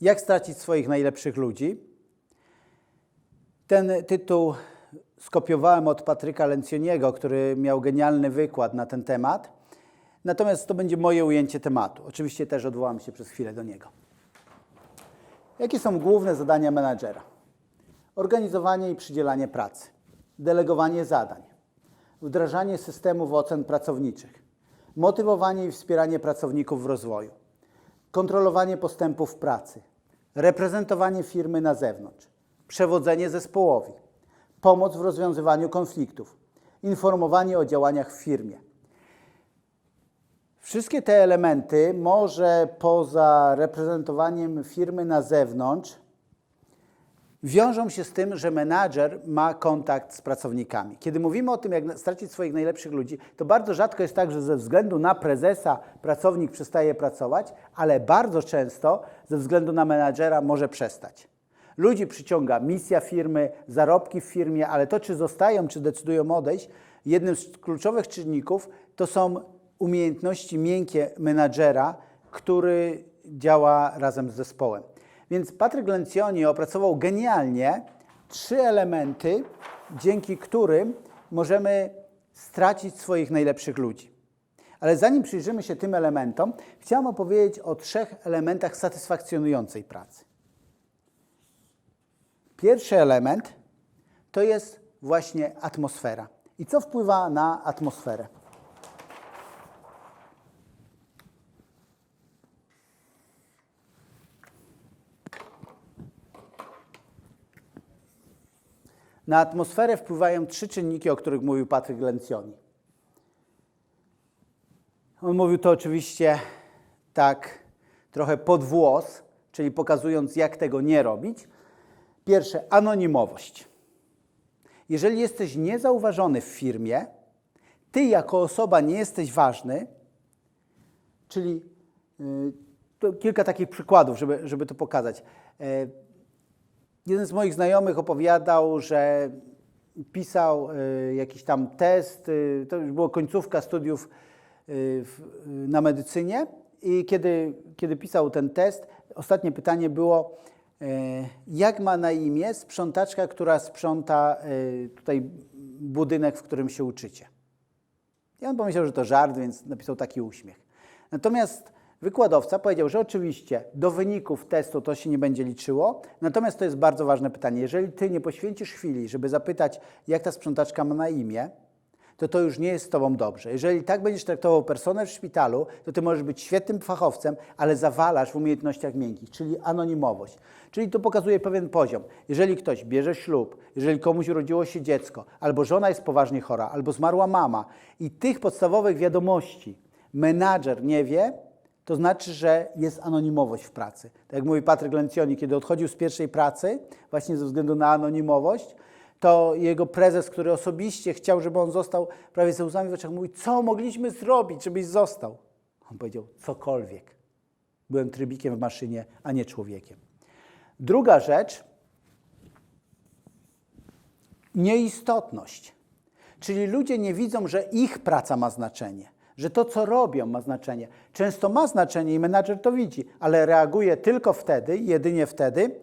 Jak stracić swoich najlepszych ludzi? Ten tytuł skopiowałem od Patryka Lencioniego, który miał genialny wykład na ten temat. Natomiast to będzie moje ujęcie tematu. Oczywiście też odwołam się przez chwilę do niego. Jakie są główne zadania menadżera? Organizowanie i przydzielanie pracy, delegowanie zadań, wdrażanie systemów ocen pracowniczych, motywowanie i wspieranie pracowników w rozwoju, kontrolowanie postępów pracy, reprezentowanie firmy na zewnątrz, przewodzenie zespołowi, pomoc w rozwiązywaniu konfliktów, informowanie o działaniach w firmie. Wszystkie te elementy może poza reprezentowaniem firmy na zewnątrz wiążą się z tym, że menadżer ma kontakt z pracownikami. Kiedy mówimy o tym, jak stracić swoich najlepszych ludzi, to bardzo rzadko jest tak, że ze względu na prezesa pracownik przestaje pracować, ale bardzo często ze względu na menadżera może przestać. Ludzi przyciąga misja firmy, zarobki w firmie, ale to, czy zostają, czy decydują odejść, jednym z kluczowych czynników to są umiejętności miękkie menadżera, który działa razem z zespołem. Więc Patryk Lencioni opracował genialnie trzy elementy, dzięki którym możemy stracić swoich najlepszych ludzi. Ale zanim przyjrzymy się tym elementom, chciałem opowiedzieć o trzech elementach satysfakcjonującej pracy. Pierwszy element to jest właśnie atmosfera. I co wpływa na atmosferę? Na atmosferę wpływają trzy czynniki, o których mówił Patryk Lencioni. On mówił to oczywiście tak trochę pod włos, czyli pokazując, jak tego nie robić. Pierwsze, anonimowość. Jeżeli jesteś niezauważony w firmie, ty jako osoba nie jesteś ważny, czyli y, kilka takich przykładów, żeby, żeby to pokazać. E, Jeden z moich znajomych opowiadał, że pisał y, jakiś tam test, y, to już było końcówka studiów y, na medycynie i kiedy, kiedy pisał ten test, ostatnie pytanie było, jak ma na imię sprzątaczka, która sprząta tutaj budynek, w którym się uczycie. I on pomyślał, że to żart, więc napisał taki uśmiech. Natomiast Wykładowca powiedział, że oczywiście do wyników testu to się nie będzie liczyło, natomiast to jest bardzo ważne pytanie. Jeżeli ty nie poświęcisz chwili, żeby zapytać, jak ta sprzątaczka ma na imię, to to już nie jest z tobą dobrze. Jeżeli tak będziesz traktował personel w szpitalu, to ty możesz być świetnym fachowcem, ale zawalasz w umiejętnościach miękkich, czyli anonimowość. Czyli to pokazuje pewien poziom. Jeżeli ktoś bierze ślub, jeżeli komuś urodziło się dziecko, albo żona jest poważnie chora, albo zmarła mama i tych podstawowych wiadomości menadżer nie wie, to znaczy, że jest anonimowość w pracy. Tak jak mówi Patryk Lencioni, kiedy odchodził z pierwszej pracy, właśnie ze względu na anonimowość, to jego prezes, który osobiście chciał, żeby on został, prawie ze łzami w oczach mówi, co mogliśmy zrobić, żebyś został? On powiedział, cokolwiek. Byłem trybikiem w maszynie, a nie człowiekiem. Druga rzecz, nieistotność. Czyli ludzie nie widzą, że ich praca ma znaczenie że to, co robią, ma znaczenie. Często ma znaczenie i menadżer to widzi, ale reaguje tylko wtedy, jedynie wtedy,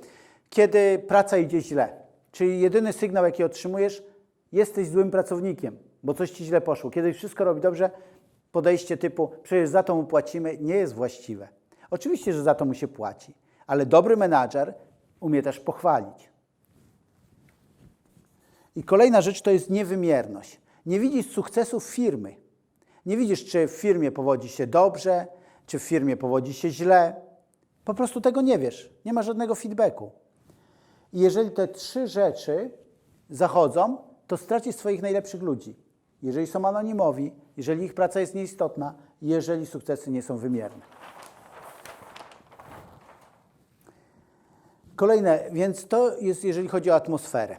kiedy praca idzie źle. Czyli jedyny sygnał, jaki otrzymujesz, jesteś złym pracownikiem, bo coś ci źle poszło. Kiedy wszystko robi dobrze, podejście typu, przecież za to mu płacimy, nie jest właściwe. Oczywiście, że za to mu się płaci, ale dobry menadżer umie też pochwalić. I kolejna rzecz to jest niewymierność. Nie widzisz sukcesów firmy. Nie widzisz, czy w firmie powodzi się dobrze, czy w firmie powodzi się źle. Po prostu tego nie wiesz. Nie ma żadnego feedbacku. I jeżeli te trzy rzeczy zachodzą, to stracisz swoich najlepszych ludzi. Jeżeli są anonimowi, jeżeli ich praca jest nieistotna, jeżeli sukcesy nie są wymierne. Kolejne, więc to jest, jeżeli chodzi o atmosferę.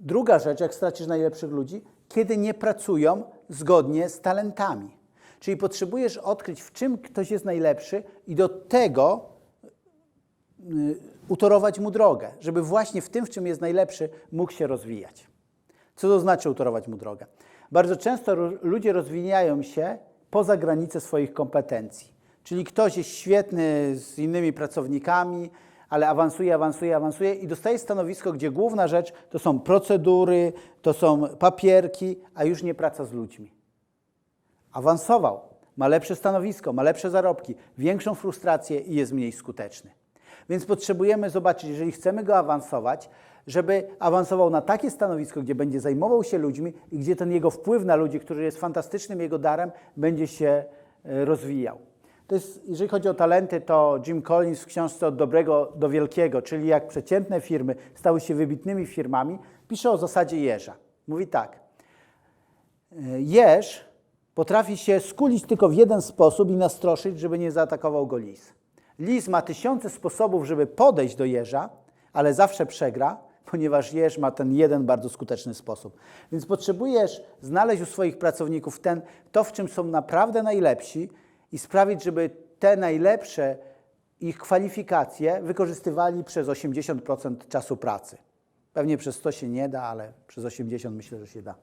Druga rzecz, jak stracisz najlepszych ludzi, kiedy nie pracują zgodnie z talentami. Czyli potrzebujesz odkryć, w czym ktoś jest najlepszy i do tego y, utorować mu drogę, żeby właśnie w tym, w czym jest najlepszy, mógł się rozwijać. Co to znaczy utorować mu drogę? Bardzo często ludzie rozwijają się poza granice swoich kompetencji. Czyli ktoś jest świetny z innymi pracownikami, ale awansuje, awansuje, awansuje i dostaje stanowisko, gdzie główna rzecz to są procedury, to są papierki, a już nie praca z ludźmi. Awansował, ma lepsze stanowisko, ma lepsze zarobki, większą frustrację i jest mniej skuteczny. Więc potrzebujemy zobaczyć, jeżeli chcemy go awansować, żeby awansował na takie stanowisko, gdzie będzie zajmował się ludźmi i gdzie ten jego wpływ na ludzi, który jest fantastycznym jego darem, będzie się e, rozwijał. To jest, jeżeli chodzi o talenty, to Jim Collins w książce Od dobrego do wielkiego, czyli jak przeciętne firmy stały się wybitnymi firmami, pisze o zasadzie jeża. Mówi tak. e, Jeż potrafi się skulić tylko w jeden sposób i nastroszyć, żeby nie zaatakował go lis. Lis ma tysiące sposobów, żeby podejść do jeża, ale zawsze przegra, ponieważ jeż ma ten jeden bardzo skuteczny sposób. Więc potrzebujesz znaleźć u swoich pracowników ten, to, w czym są naprawdę najlepsi i sprawić, żeby te najlepsze ich kwalifikacje wykorzystywali przez 80% czasu pracy. Pewnie przez 100 się nie da, ale przez 80 myślę, że się da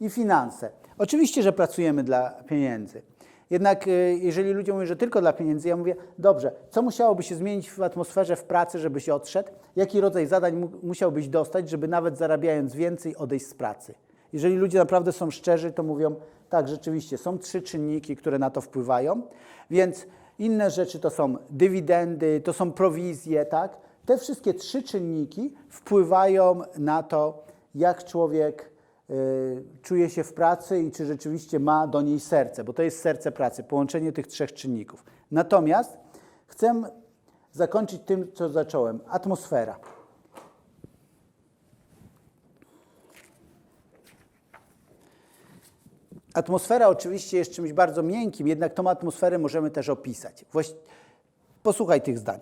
i finanse. Oczywiście, że pracujemy dla pieniędzy. Jednak y, jeżeli ludzie mówią, że tylko dla pieniędzy, ja mówię, dobrze, co musiałoby się zmienić w atmosferze w pracy, żeby się odszedł? Jaki rodzaj zadań mu- musiałbyś dostać, żeby nawet zarabiając więcej odejść z pracy? Jeżeli ludzie naprawdę są szczerzy, to mówią, tak, rzeczywiście, są trzy czynniki, które na to wpływają, więc inne rzeczy to są dywidendy, to są prowizje, tak? Te wszystkie trzy czynniki wpływają na to, jak człowiek y, czuje się w pracy i czy rzeczywiście ma do niej serce, bo to jest serce pracy, połączenie tych trzech czynników. Natomiast chcę zakończyć tym, co zacząłem. Atmosfera. Atmosfera oczywiście jest czymś bardzo miękkim, jednak tą atmosferę możemy też opisać. Posłuchaj tych zdań.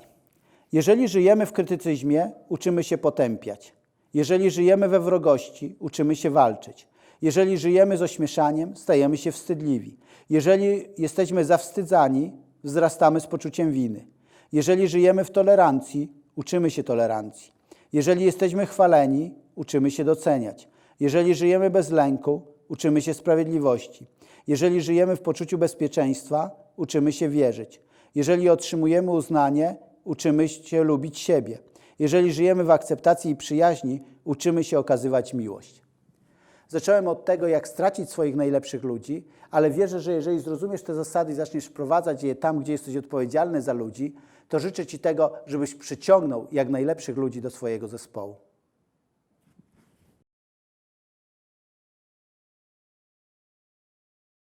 Jeżeli żyjemy w krytycyzmie, uczymy się potępiać. Jeżeli żyjemy we wrogości, uczymy się walczyć. Jeżeli żyjemy z ośmieszaniem, stajemy się wstydliwi. Jeżeli jesteśmy zawstydzani, wzrastamy z poczuciem winy. Jeżeli żyjemy w tolerancji, uczymy się tolerancji. Jeżeli jesteśmy chwaleni, uczymy się doceniać. Jeżeli żyjemy bez lęku, uczymy się sprawiedliwości. Jeżeli żyjemy w poczuciu bezpieczeństwa, uczymy się wierzyć. Jeżeli otrzymujemy uznanie, uczymy się lubić siebie. Jeżeli żyjemy w akceptacji i przyjaźni, uczymy się okazywać miłość. Zacząłem od tego, jak stracić swoich najlepszych ludzi, ale wierzę, że jeżeli zrozumiesz te zasady i zaczniesz wprowadzać je tam, gdzie jesteś odpowiedzialny za ludzi, to życzę Ci tego, żebyś przyciągnął jak najlepszych ludzi do swojego zespołu.